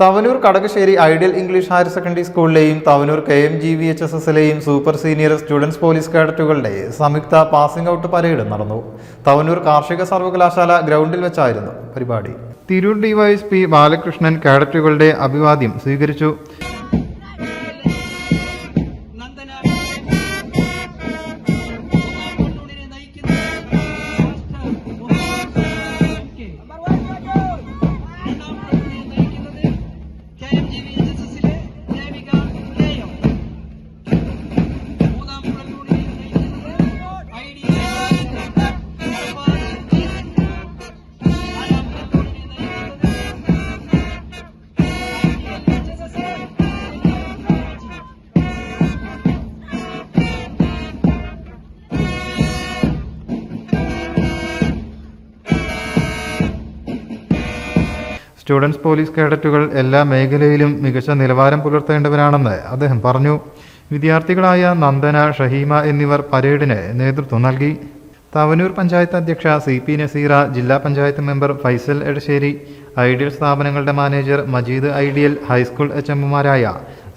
Thavanur Kadakassery Ideal English higher secondary സ്കൂളിലെയും Thavanur K M G V H S എസിലെയും super senior students police കേഡറ്റുകളുടെ സംയുക്ത passing out parade നടന്നു. തവനൂർ കാർഷിക സർവകലാശാല ഗ്രൗണ്ടിൽ വെച്ചായിരുന്നു പരിപാടി. തിരൂർ ഡിവൈഎസ്പി ബാലകൃഷ്ണൻ കേഡറ്റുകളുടെ അഭിവാദ്യം സ്വീകരിച്ചു. സ്റ്റുഡൻസ് പോലീസ് കേഡറ്റുകൾ എല്ലാ മേഖലയിലും മികച്ച നിലവാരം പുലർത്തേണ്ടവരാണെന്ന് അദ്ദേഹം പറഞ്ഞു. വിദ്യാർത്ഥികളായ നന്ദന ഷഹീമ എന്നിവർ പരേഡിന് നേതൃത്വം നൽകി. തവനൂർ പഞ്ചായത്ത് അധ്യക്ഷ സി പി നസീറ ജില്ലാ പഞ്ചായത്ത് മെമ്പർ ഫൈസൽ എടശ്ശേരി ഐഡിയൽ സ്ഥാപനങ്ങളുടെ manager Majeed Ideal high school H എമ്മുമാരായ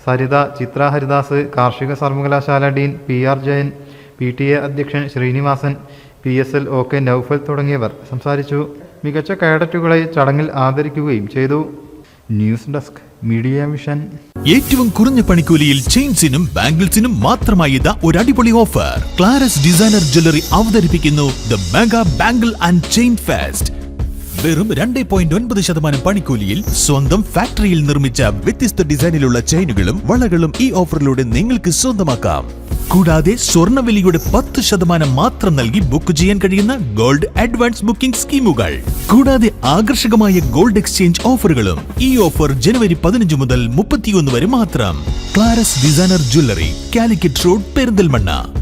Saritha ചിത്ര ഹരിദാസ് കാർഷിക സർവകലാശാല dean P R Jayan P T A അധ്യക്ഷൻ Srinivasan P S L O K Noufal തുടങ്ങിയവർ സംസാരിച്ചു. മികച്ച കേഡറ്റുകളെ ചടങ്ങിൽ ആദരിക്കുകയും ചെയ്തു. News desk media mission. ഏറ്റവും കുറഞ്ഞ പണിക്കൂലിയിൽ ചെയിൻസിനും ബാംഗിൾസിനും മാത്രമായി ഇതാ ഒരു അടിപൊളി ഓഫർ. ക്ലാരസ് ഡിസൈനർ ജ്വല്ലറി അവതരിപ്പിക്കുന്നു the mega bangle and chain fest. വെറും രണ്ട് പോയിന്റ് ഒൻപത് ശതമാനം പണിക്കൂലിയിൽ സ്വന്തം ഫാക്ടറിയിൽ നിർമ്മിച്ച വ്യത്യസ്ത ഡിസൈനിലുള്ള ചെയിനുകളും വളകളും ഈ ഓഫറിലൂടെ നിങ്ങൾക്ക് സ്വന്തമാക്കാം. കൂടാതെ സ്വർണവിലയുടെ പത്ത് ശതമാനം മാത്രം നൽകി ബുക്ക് ചെയ്യാൻ കഴിയുന്ന ഗോൾഡ് അഡ്വാൻസ് ബുക്കിംഗ് സ്കീമുകൾ. കൂടാതെ ആകർഷകമായ ഗോൾഡ് എക്സ്ചേഞ്ച് ഓഫറുകളും ഈ ഓഫർ ജനുവരി പതിനഞ്ച് മുതൽ മുപ്പത്തിയൊന്ന് വരെ മാത്രം. Clara's designer jewellery Calicut road Perinthalmanna.